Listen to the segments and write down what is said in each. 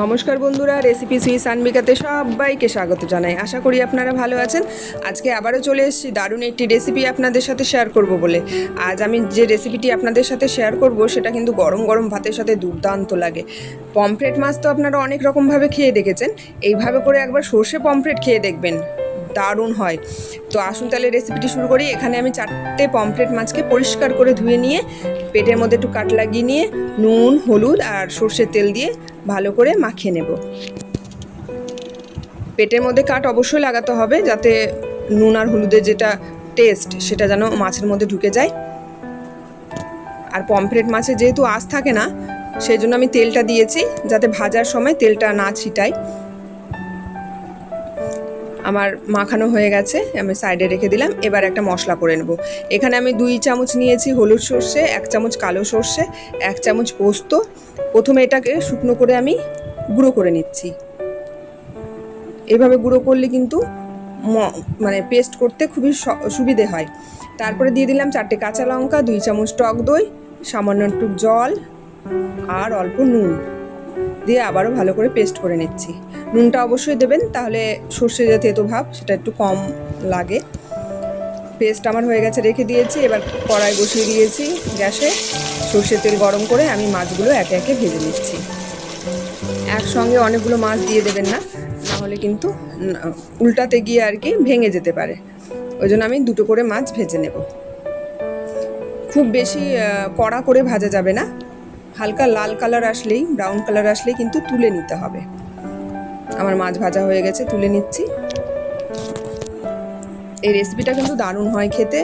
নমস্কার বন্ধুরা রেসিপি সুই সানবিকাতে সবাইকে স্বাগত জানাই। আশা করি আপনারা ভালো আছেন। আজকে আবারও চলে এসেছি, দারুণ একটি রেসিপি আপনাদের সাথে শেয়ার করব বলে। আজ আমি যে রেসিপিটি আপনাদের সাথে শেয়ার করব, সেটা কিন্তু গরম গরম ভাতের সাথে দুর্দান্ত লাগে। পমফ্রেট মাছ তো আপনারা অনেক রকমভাবে খেয়ে দেখেছেন। এইভাবে করে একবার সর্ষে পমফ্রেট খেয়ে দেখবেন। দারুণ হয়। তো আসুন তাহলে রেসিপিটি শুরু করি। এখানে আমি চারটে পমফ্রেট মাছকে পরিষ্কার করে ধুয়ে নিয়ে, পেটের মধ্যে একটু কাট লাগিয়ে নিয়ে, নুন, হলুদ আর সর্ষের তেল দিয়ে ভালো করে মাখিয়ে নেব। পেটের মধ্যে কাট অবশ্যই লাগাতে হবে যাতে নুন আর হলুদের যেটা টেস্ট সেটা যেন মাছের মধ্যে ঢুকে যায়। আর পমফ্রেট মাছে যেহেতু আঁশ থাকে না, সেই জন্য আমি তেলটা দিয়েছি যাতে ভাজার সময় তেলটা না ছিটায়। আমার মাখানো হয়ে গেছে, আমি সাইডে রেখে দিলাম। এবার একটা মশলা করে নেব। এখানে আমি দুই চামচ নিয়েছি হলুদ সর্ষে, এক চামচ কালো সর্ষে, এক চামচ পোস্ত। প্রথমে এটাকে শুকনো করে আমি গুঁড়ো করে নিচ্ছি। এভাবে গুঁড়ো করলে কিন্তু মানে পেস্ট করতে খুবই সুবিধে হয়। তারপরে দিয়ে দিলাম চারটে কাঁচা লঙ্কা, দুই চামচ টক দই, সামান্য একটু জল আর অল্প নুন। দিয়ে আবারও ভালো করে পেস্ট করে নিচ্ছি। নুনটা অবশ্যই দেবেন, তাহলে সর্ষে যে তেতো ভাব, সেটা একটু কম লাগে। পেস্ট আমার হয়ে গেছে, রেখে দিয়েছি, এবার কড়াই বসিয়ে দিয়েছি গ্যাসে। সর্ষের তেল গরম করে আমি মাছগুলো একে একে ভেজে নিচ্ছি। একসঙ্গে অনেকগুলো মাছ দিয়ে দেবেন না, নাহলে কিন্তু উল্টাতে গিয়ে আর কি ভেঙে যেতে পারে। ওই জন্য আমি দুটো করে মাছ ভেজে নেব। খুব বেশি কড়া করে ভাজা যাবে না। হালকা লাল কালার আসলেই, ব্রাউন কালার আসলেই কিন্তু তুলে নিতে হবে। আমার মাছ ভাজা হয়ে গেছে, তুলে নিচ্ছি। এই রেসিপিটা কিন্তু দারুণ হয় খেতে।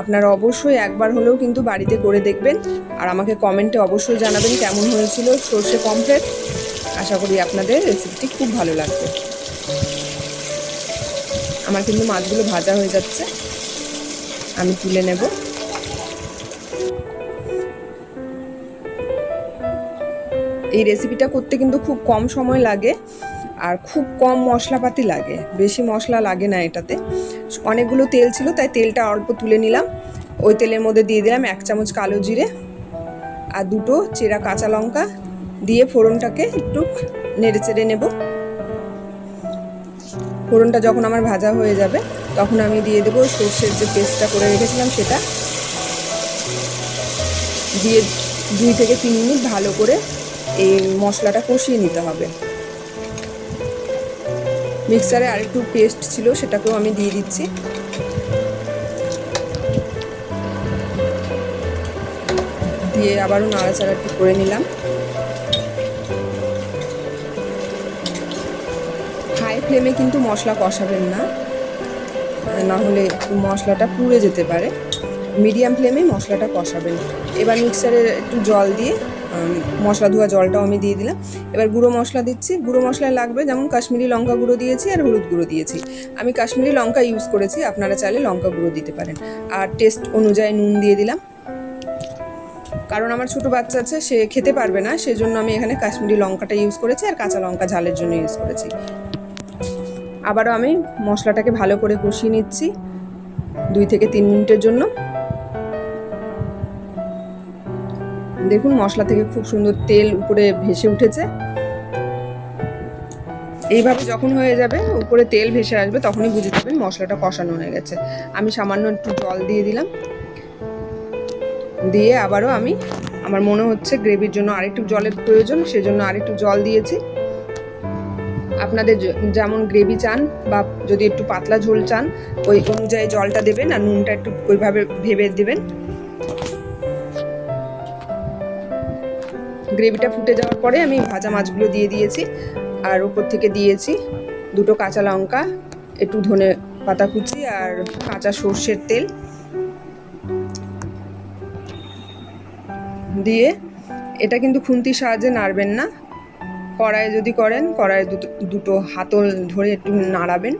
আপনারা অবশ্যই একবার হলেও কিন্তু বাড়িতে করে দেখবেন। আর আমাকে কমেন্টে অবশ্যই জানাবেন কেমন হয়েছিল সর্ষে পমফ্রেট। আশা করি আপনাদের রেসিপিটি খুব ভালো লাগবে। আমার কিন্তু মাছগুলো ভাজা হয়ে যাচ্ছে। আমি তুলে নেব। এই রেসিপিটা করতে কিন্তু খুব কম সময় লাগে। আর খুব কম মশলাপাতি লাগে। বেশি মশলা লাগে না এটাতে। অনেকগুলো তেল ছিল, তাই তেলটা অল্প তুলে নিলাম। ওই তেলের মধ্যে দিয়ে দিলাম এক চামচ কালো জিরে আর দুটো চেরা কাঁচা লঙ্কা দিয়ে ফোড়নটাকে একটু নেড়ে চেড়ে নেব। ফোড়নটা যখন আমার ভাজা হয়ে যাবে, তখন আমি দিয়ে দেবো সর্ষের যে পেস্টটা করে রেখেছিলাম সেটা। দিয়ে দুই থেকে তিন মিনিট ভালো করে এই মশলাটা কষিয়ে নিতে হবে। মিক্সারে আরেকটু পেস্ট ছিল, সেটাকেও আমি দিয়ে দিচ্ছি। দিয়ে আবারও নাড়াচাড়া একটু করে নিলাম। হাই ফ্লেমে কিন্তু মশলা কষাবেন না। না হলে মশলাটা পুড়ে যেতে পারে। মিডিয়াম ফ্লেমে মশলাটা কষাবেন। এবার মিক্সারে একটু জল দিয়ে মশলা ধোয়া জলটাও আমি দিয়ে দিলাম। এবার গুঁড়ো মশলা দিচ্ছি। গুঁড়ো মশলা লাগবে যেমন কাশ্মীরি লঙ্কা গুঁড়ো দিয়েছি আর হলুদ গুঁড়ো দিয়েছি। আমি কাশ্মীরি লঙ্কা ইউজ করেছি, আপনারা চাইলে লঙ্কা গুঁড়ো দিতে পারেন। আর টেস্ট অনুযায়ী নুন দিয়ে দিলাম। কারণ আমার ছোট বাচ্চা আছে, সে খেতে পারবে না, সেজন্য আমি এখানে কাশ্মীরি লঙ্কাটা ইউজ করেছি আর কাঁচা লঙ্কা ঝালের জন্য ইউজ করেছি। আবারও আমি মশলাটাকে ভালো করে কষিয়ে নিচ্ছি দুই থেকে তিন মিনিটের জন্য। দেখুন, মশলা থেকে খুব সুন্দর তেল উপরে ভেসে উঠেছে। এইভাবে যখন হয়ে যাবে, উপরে তেল ভেসে আসবে, তখনই বুঝে যাবেন মশলাটা কষানো হয়ে গেছে। আমি সামান্য একটু জল দিয়ে দিলাম। দিয়ে আবারও আমি, আমার মনে হচ্ছে গ্রেভির জন্য আরেকটু জলের প্রয়োজন, সেজন্য আরেকটু জল দিয়েছি। আপনাদের যেমন গ্রেভি চান বা যদি একটু পাতলা ঝোল চান, ওই অনুযায়ী জলটা দেবেন আর নুনটা একটু ওইভাবে ভেবে দেবেন। গ্রেভিটা ফুটে যাওয়ার পরে আমি ভাজা মাছগুলো দিয়ে দিয়েছি। আর উপর থেকে দিয়েছি দুটো কাঁচা লঙ্কা, একটু ধনে পাতা কুচি আর কাঁচা সর্ষের তেল। দিয়ে এটা কিন্তু খুন্তির সাহায্যে নাড়বেন না। কড়াইয়ে যদি করেন, কড়াইয়ে দুটো দুটো হাতল ধরে একটু নাড়াবেন।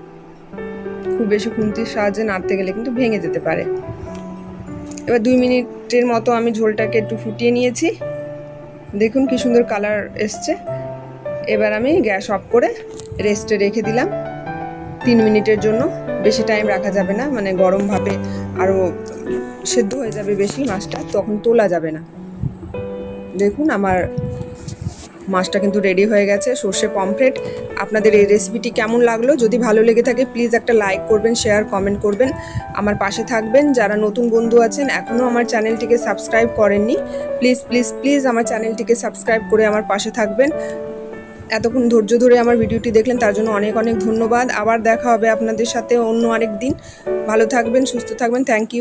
খুব বেশি খুন্তির সাহায্যে নাড়তে গেলে কিন্তু ভেঙে যেতে পারে। এবার দুই মিনিটের মতো আমি ঝোলটাকে একটু ফুটিয়ে নিয়েছি। দেখুন কি সুন্দর কালার এসছে। এবার আমি গ্যাস অফ করে রেস্টে রেখে দিলাম। তিন মিনিটের জন্য। বেশি টাইম রাখা যাবে না মানে গরম ভাবে আরও সেদ্ধ হয়ে যাবে বেশি মাছটা, তখন তোলা যাবে না। দেখুন আমার মাছটা কিন্তু রেডি হয়ে গেছে, সর্ষে পমফ্রেট আপনাদের এই রেসিপিটি কেমন লাগল? যদি ভালো লেগে থাকে প্লিজ একটা লাইক করবেন শেয়ার কমেন্ট করবেন। আমার পাশে থাকবেন যারা নতুন বন্ধু আছেন, এখনও আমার চ্যানেলটিকে সাবস্ক্রাইব করেননি প্লিজ প্লিজ প্লিজ আমার চ্যানেলটিকে সাবস্ক্রাইব করে আমার পাশে থাকবেন। এতক্ষণ ধৈর্য ধরে আমার ভিডিওটি দেখলেন, তার জন্য অনেক অনেক ধন্যবাদ। আবার দেখা হবে আপনাদের সাথে অন্য আরেক দিন ভালো থাকবেন, সুস্থ থাকবেন থ্যাংক ইউ